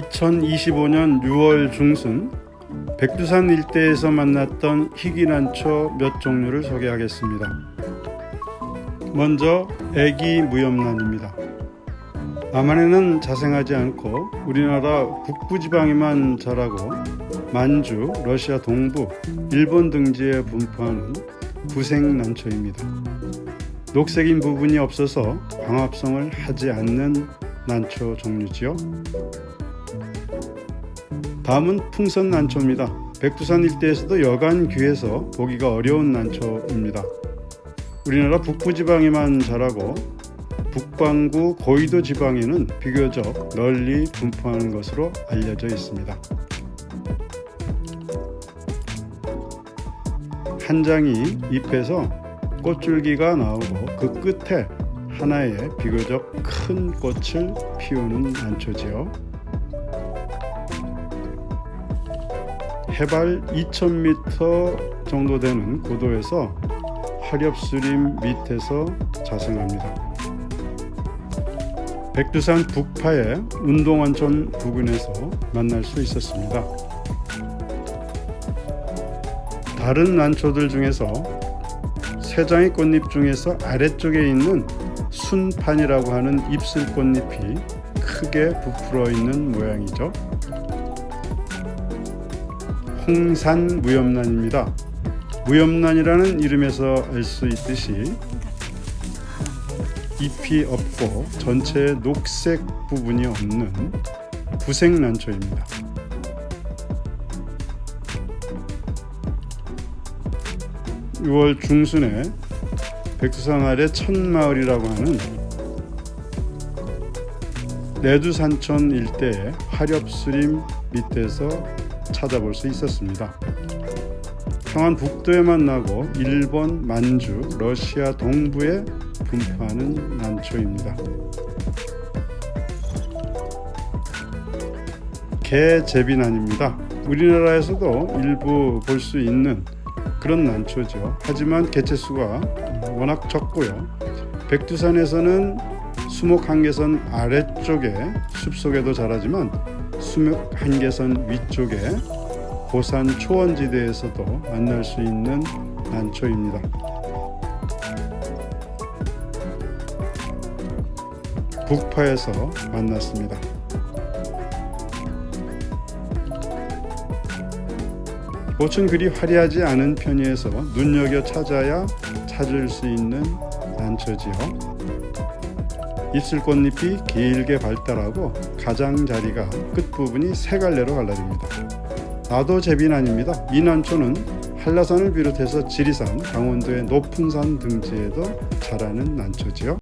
2025년 6월 중순 백두산 일대에서 만났던 희귀난초 몇 종류를 소개하겠습니다. 먼저 애기 무염란입니다. 남한에는 자생하지 않고 우리나라 북부 지방에만 자라고 만주, 러시아 동부, 일본 등지에 분포하는 부생난초입니다. 녹색인 부분이 없어서 광합성을 하지 않는 난초 종류지요. 다음은 풍선 난초입니다. 백두산 일대에서도 여간 귀해서 보기가 어려운 난초입니다. 우리나라 북부 지방에만 자라고 북반구 고위도 지방에는 비교적 널리 분포하는 것으로 알려져 있습니다. 한 장이 잎에서 꽃줄기가 나오고 그 끝에 하나의 비교적 큰 꽃을 피우는 난초지요. 해발 2000m 정도 되는 고도에서 화렵수림 밑에서 자생합니다. 백두산 북파의 운동원촌 부근에서 만날 수 있었습니다. 다른 난초들 중에서 세 장의 꽃잎 중에서 아래쪽에 있는 순판이라고 하는 잎슬 꽃잎이 크게 부풀어 있는 모양이죠. 홍산 무염란입니다. 무염란이라는 이름에서 알 수 있듯이 잎이 없고 전체에 녹색 부분이 없는 부생난초입니다. (6월) 중순에 백두산 아래 천마을이라고 하는 내두산천 일대의 화렵수림 밑에서 찾아볼 수 있었습니다. 평안 북도에 만 나고 일본 만주, 러시아 동부에 분포하는 난초입니다. 개제비난입니다. 우리나라에서도 일부 볼 수 있는 그런 난초죠. 하지만 개체수가 워낙 적고요. 백두산에서는 수목 한계선 아래쪽에 숲속에도 자라지만 수목 한계선 위쪽에 고산 초원지대에서도 만날 수 있는 난초입니다. 북파에서 만났습니다. 꽃은 그리 화려하지 않은 편이어서 눈여겨 찾아야 찾을 수 있는 난초지요. 잎슬 꽃잎이 길게 발달하고 가장자리가 끝부분이 세 갈래로 갈라집니다. 나도 제비난입니다. 이 난초는 한라산을 비롯해서 지리산, 강원도의 높은 산 등지에도 자라는 난초지요.